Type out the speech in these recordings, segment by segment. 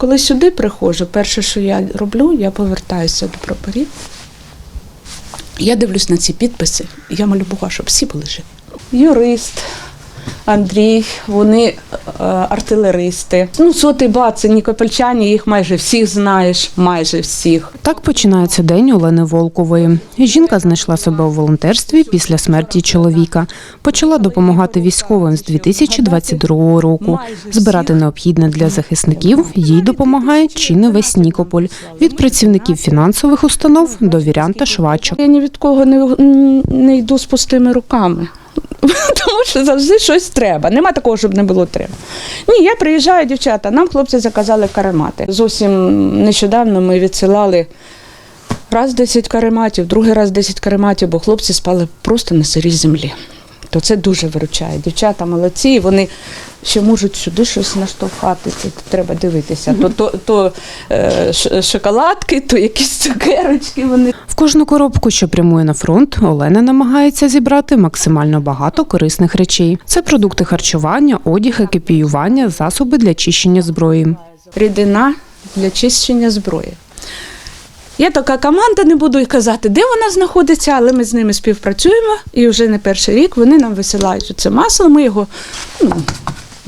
Коли сюди приходжу, перше, що я роблю, я повертаюся до прапорів. Я дивлюсь на ці підписи, я молю Бога, щоб всі були живі. Юрист, Андрій, вони е, артилеристи. Ну, сотий бат, це нікопольчані, їх майже всіх знаєш, майже всіх. Так починається день Олени Волкової. Жінка знайшла себе у волонтерстві після смерті чоловіка. Почала допомагати військовим з 2022 року. Збирати необхідне для захисників їй допомагає чи не весь Нікополь від працівників фінансових установ до вірян та швачок. Я ні від кого не, не йду з пустими руками. Що завжди щось треба. Нема такого, щоб не було треба. Ні, я приїжджаю, дівчата, нам хлопці заказали каремати. Зовсім нещодавно ми відсилали раз 10 карематів, другий раз 10 карематів, бо хлопці спали просто на сирій землі. То це дуже виручає. Дівчата молодці, вони ще можуть сюди щось наштовхати. Це треба дивитися. То, то, то е, шоколадки, то якісь цукерочки. Вони В кожну коробку, що прямує на фронт, Олена намагається зібрати максимально багато корисних речей. Це продукти харчування, одяг, екіпіювання, засоби для чищення зброї. рідина для чищення зброї. Є така команда, не буду казати, де вона знаходиться, але ми з ними співпрацюємо і вже не перший рік вони нам висилають це масло. Ми його, ну,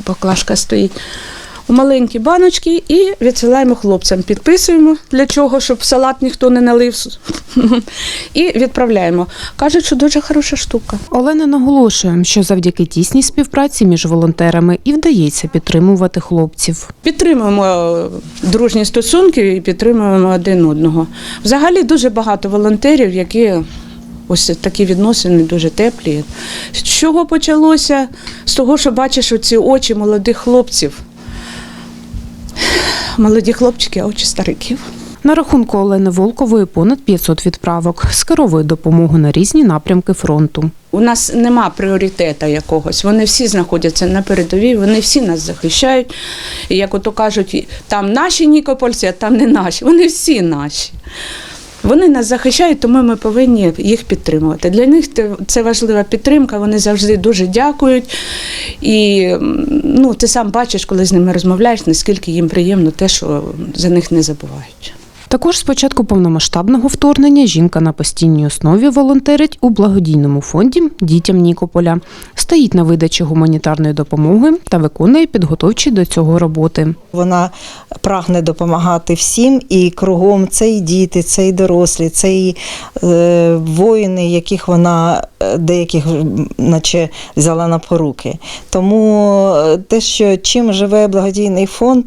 баклажка стоїть маленькі баночки і відсилаємо хлопцям. Підписуємо для чого, щоб в салат ніхто не налив. І відправляємо. Кажуть, що дуже хороша штука. Олена наголошує, що завдяки тісній співпраці між волонтерами і вдається підтримувати хлопців. Підтримуємо е, дружні стосунки і підтримуємо один одного. Взагалі дуже багато волонтерів, які ось такі відносини дуже теплі. З чого почалося? З того, що бачиш оці очі молодих хлопців. Молоді хлопчики, а очі стариків. На рахунку Олени Волкової понад 500 відправок скеровує допомогу на різні напрямки фронту. У нас нема пріоритету якогось. Вони всі знаходяться на передовій, вони всі нас захищають. І як ото кажуть, там наші нікопольці, а там не наші. Вони всі наші. Вони нас захищають, тому ми повинні їх підтримувати. Для них це важлива підтримка, вони завжди дуже дякують. І ну, ти сам бачиш, коли з ними розмовляєш, наскільки їм приємно те, що за них не забувають. Також з початку повномасштабного вторгнення жінка на постійній основі волонтерить у благодійному фонді дітям Нікополя, стоїть на видачі гуманітарної допомоги та виконує підготовчі до цього роботи. Вона прагне допомагати всім, і кругом це і діти, це і дорослі, це і е, воїни, яких вона деяких наче взяла на поруки. Тому е, те, що чим живе благодійний фонд,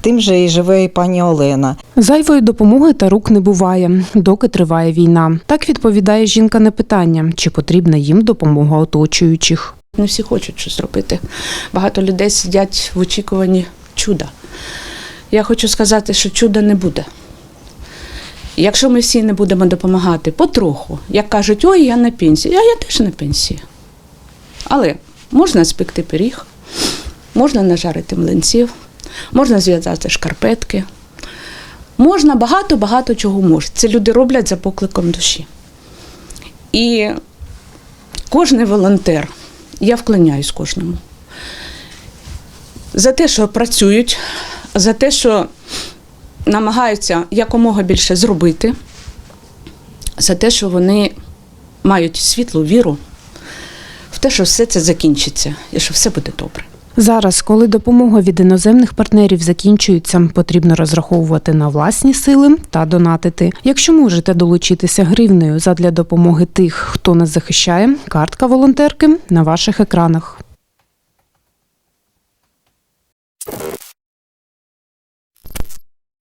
тим же і живе і пані Олена. Зайвої допомоги та рук не буває, доки триває війна. Так відповідає жінка на питання, чи потрібна їм допомога оточуючих. Не всі хочуть щось робити. Багато людей сидять в очікуванні чуда. Я хочу сказати, що чуда не буде. Якщо ми всі не будемо допомагати потроху, як кажуть, ой, я на пенсії, а я теж на пенсії. Але можна спекти пиріг, можна нажарити млинців, можна зв'язати шкарпетки, можна багато-багато чого можна. Це люди роблять за покликом душі. І кожен волонтер, я вклоняюсь кожному. За те, що працюють, за те, що намагаються якомога більше зробити, за те, що вони мають світлу віру в те, що все це закінчиться і що все буде добре. Зараз, коли допомога від іноземних партнерів закінчується, потрібно розраховувати на власні сили та донатити. Якщо можете долучитися гривнею задля допомоги тих, хто нас захищає, картка волонтерки на ваших екранах.